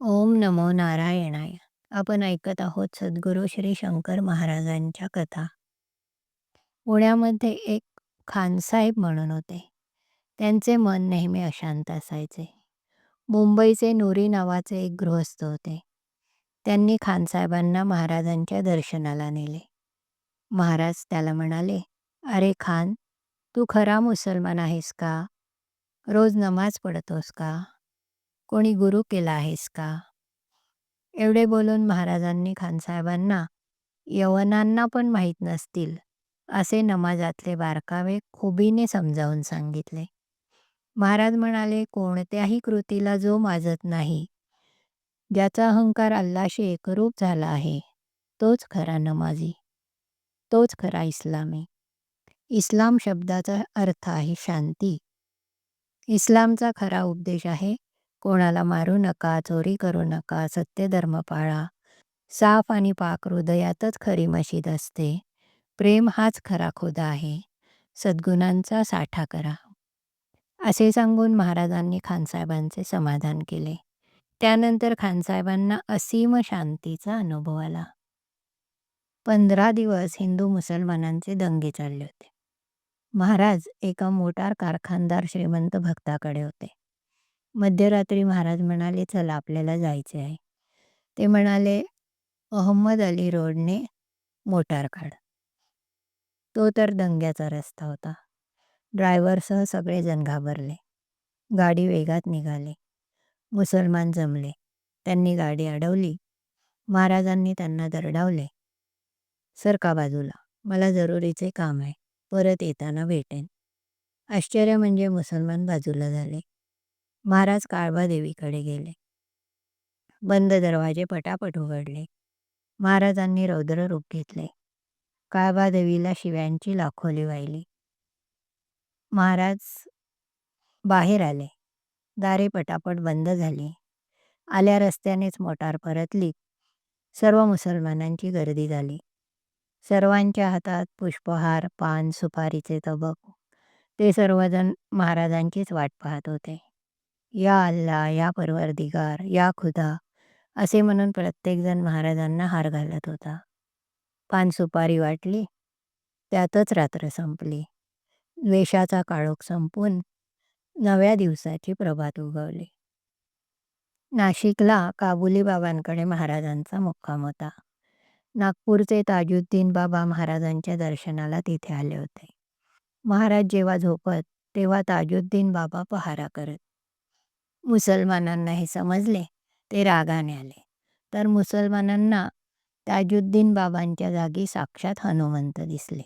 ओम नमो नारायणाय. आपण ऐकत आहोत सद्गुरू श्री शंकर महाराजांच्या कथा. पुण्यामध्ये एक खानसाहेब म्हणून होते. त्यांचे मन नेहमी अशांत असायचे. मुंबईचे नुरी नावाचे एक गृहस्थ होते. त्यांनी खानसाहेबांना महाराजांच्या दर्शनाला नेले. महाराज त्याला म्हणाले अरे खान तू खरा मुसलमान आहेस का? रोज नमाज पडतोस का? कोणी गुरु केला आहेस का? एवढे बोलून महाराजांनी खानसाहेबांना यवनांना पण माहीत नसतील असे नमाजातले बारकावे खुबीने समजावून सांगितले. महाराज म्हणाले कोणत्याही कृतीला जो माजत नाही ज्याचा अहंकार अल्लाशी एकरूप झाला आहे तोच खरा नमाजी तोच खरा इस्लामी. इस्लाम शब्दाचा अर्थ आहे शांती. इस्लामचा खरा उपदेश आहे कोणाला मारू नका चोरी करू नका सत्यधर्म पाळा. साफ आणि पाक हृदयातच खरी मशीद असते. प्रेम हाच खरा खुदा आहे. सद्गुणांचा साठा करा. असे सांगून महाराजांनी खानसाहेबांचे समाधान केले. त्यानंतर खानसाहेबांना असीम शांतीचा अनुभव आला. पंधरा दिवस हिंदू मुसलमानांचे दंगे चालले होते. महाराज एका मोटार कारखानदार श्रीमंत भक्ताकडे होते. मध्यरात्री महाराज म्हणाले चला आपल्याला जायचे आहे. ते म्हणाले अहमद अली रोडने मोटार काढ तो तर दंग्याचा रस्ता होता. ड्रायव्हरसह सगळेजण घाबरले. गाडी वेगात निघाली. मुसलमान जमले. त्यांनी गाडी अडवली. महाराजांनी त्यांना दरडावले. सरका बाजूला? मला जरुरीचे काम आहे. परत येताना भेटेन. आश्चर्य म्हणजे मुसलमान बाजूला झाले. महाराज काळबादेवीकडे गेले. बंद दरवाजे पटापट उघडले. महाराजांनी रौद्र रूप घेतले. काळबादेवीला शिव्यांची लाखोली वाहिली. महाराज बाहेर आले. दारे पटापट बंद झाली. आल्या रस्त्यानेच मोटार परतली. सर्व मुसलमानांची गर्दी झाली. सर्वांच्या हातात पुष्पहार पान सुपारीचे तबक. ते सर्वजण महाराजांचीच वाट पाहत होते. या अल्ला या परवरदिगार या खुदा असे म्हणून प्रत्येकजण महाराजांना हार घालत होता. पान सुपारी वाटली त्यातच रात्र संपली. द्वेषाचा काळोख संपून नव्या दिवसाची प्रभात उगवली. नाशिकला काबुली बाबांकडे महाराजांचा मुक्काम होता. नागपूरचे ताजुद्दीन बाबा महाराजांच्या दर्शनाला तिथे आले होते. महाराज जेव्हा झोपत तेव्हा ताजुद्दीन बाबा पहारा करत. मुसलमानांना हे समजले ते रागाने आले. तर मुसलमानांना ताजुद्दीन बाबांच्या जागी साक्षात हनुमंत दिसले.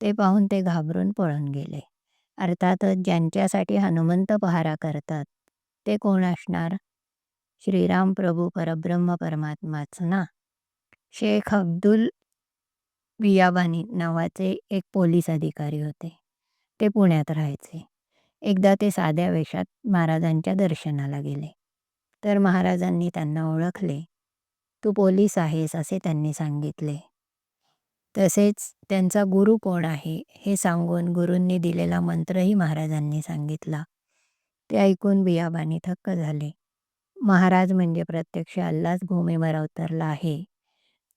ते पाहून ते घाबरून पळून गेले. अर्थातच ज्यांच्यासाठी हनुमंत पहारा करतात ते कोण असणार? श्रीराम प्रभू परब्रह्म परमात्माच ना? शेख अब्दुल बियाबानी नावाचे एक पोलीस अधिकारी होते. ते पुण्यात राहायचे. एकदा ते साध्या वेशात महाराजांच्या दर्शनाला गेले. तर महाराजांनी त्यांना ओळखले. तू पोलीस आहेस असे त्यांनी सांगितले. तसेच त्यांचा गुरु कोण आहे हे सांगून गुरूंनी दिलेला मंत्रही महाराजांनी सांगितला. ते ऐकून बियाबानी थक्क झाले. महाराज म्हणजे प्रत्यक्ष अल्लाच भूमीवर अवतरला आहे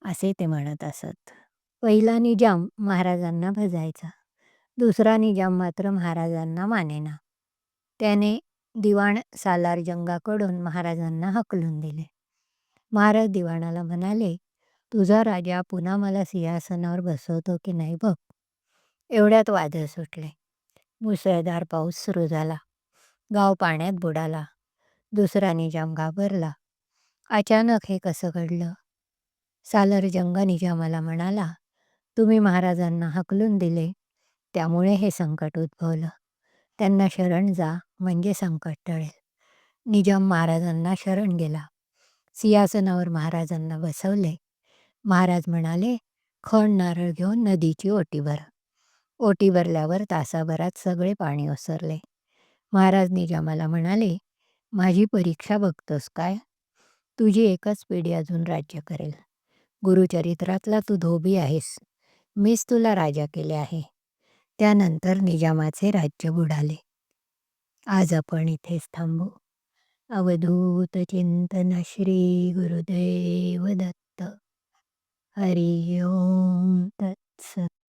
असे ते म्हणत असत. पहिला निजाम महाराजांना भजायचा. दुसरा निजाम मात्र महाराजांना मानेना. त्याने दिवाण सालार जंगाकडून महाराजांना हकलून दिले. महाराज दिवाणाला म्हणाले तुझा राजा पुन्हा मला सिंहासनावर बसवतो की नाही बघ. एवढ्यात वादळ सुटले. मुसळधार पाऊस सुरू झाला. गाव पाण्यात बुडाला. दुसरा निजाम घाबरला. अचानक हे कसं घडलं? सालर जंग निजामाला म्हणाला तुम्ही महाराजांना हकलून दिले. त्यामुळे हे संकट उद्भवलं. त्यांना शरण जा म्हणजे संकट टळेल. निजाम महाराजांना शरण गेला. सिंहासनावर महाराजांना बसवले. महाराज म्हणाले खण नारळ घेऊन नदीची ओटी भर. ओटी भरल्यावर तासाभरात सगळे पाणी ओसरले. महाराज निजामाला म्हणाले माझी परीक्षा बघतोस काय? तुझी एकच पिढी अजून राज्य करेल. गुरुचरित्रातला तू धोबी आहेस. मीच तुला राजा केले आहे. त्यानंतर निजामाचे राज्य बुडाले. आज आपण इथेच थांबू. अवधूत चिंतन श्री गुरुदेव दत्त. हरि ओम तत्सत.